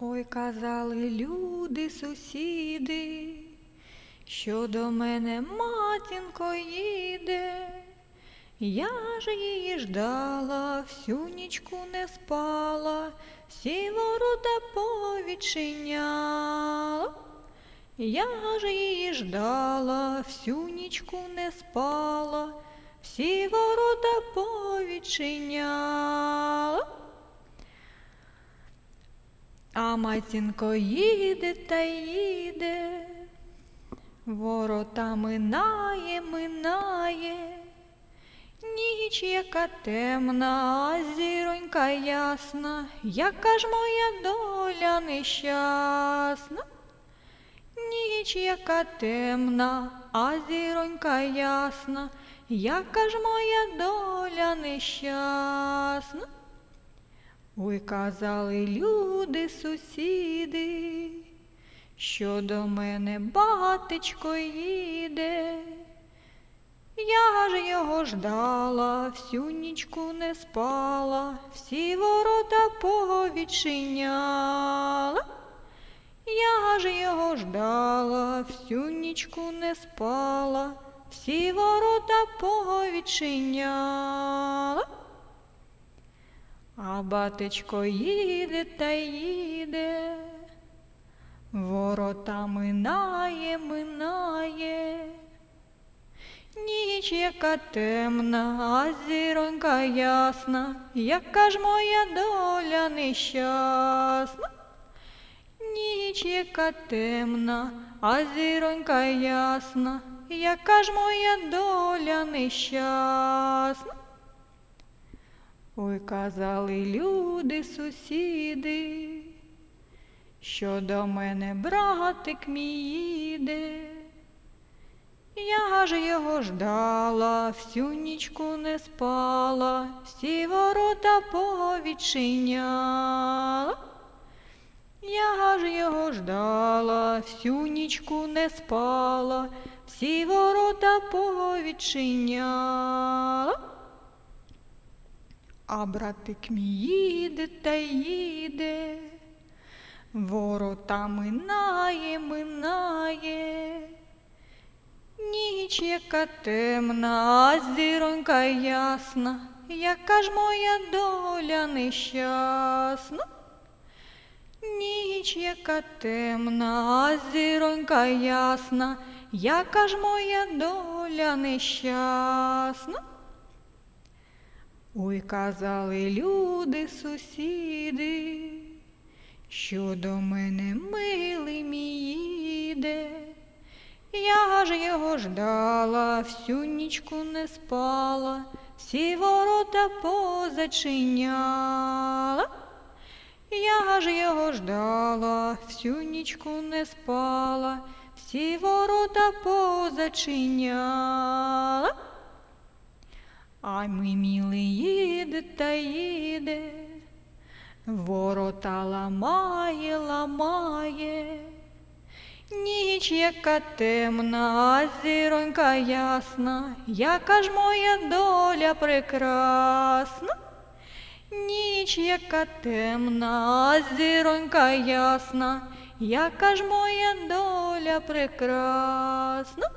Ой, казали люди, сусіди, що до мене матінко їде. Я ж її ждала, всю нічку не спала, всі ворота повідчиняла. Я ж її ждала, всю нічку не спала, всі ворота повідчиняла. А матінко їде та їде, ворота минає, минає, ніч яка темна, а зіронька ясна, яка ж моя доля нещасна. Ніч яка темна, а зіронька ясна, яка ж моя доля нещасна. Ой, казали люди, сусіди, що до мене батечко їде. Я ж його ждала, всю нічку не спала, всі ворота повідчиняла. Я ж його ждала, всю нічку не спала, всі ворота повідчиняла. А батечко їде та їде, ворота минає, минає. Ніч яка темна, а зіронька ясна, яка ж моя доля нещасна. Ніч яка темна, а зіронька ясна, яка ж моя доля нещасна. Ой, казали люди, сусіди, що до мене братик мій їде. Я ж його ждала, всю нічку не спала, всі ворота повідчиняла. Я ж його ждала, всю нічку не спала, всі ворота повідчиняла. А братик мій їде та їде, ворота минає, минає. Ніч яка темна, а зіронька ясна, яка ж моя доля нещасна. Ніч яка темна, а зіронька ясна, яка ж моя доля нещасна. Ой, казали люди, сусіди, що до мене милий мій їде. Я ж його ждала, всю нічку не спала, всі ворота позачиняла. Я ж його ждала, всю нічку не спала, всі ворота позачиняла. А мій милий їде та їде, ворота ламає, ламає. Ніч яка темна, а зіронька ясна, яка ж моя доля прекрасна. Ніч яка темна, а зіронька ясна, яка ж моя доля прекрасна.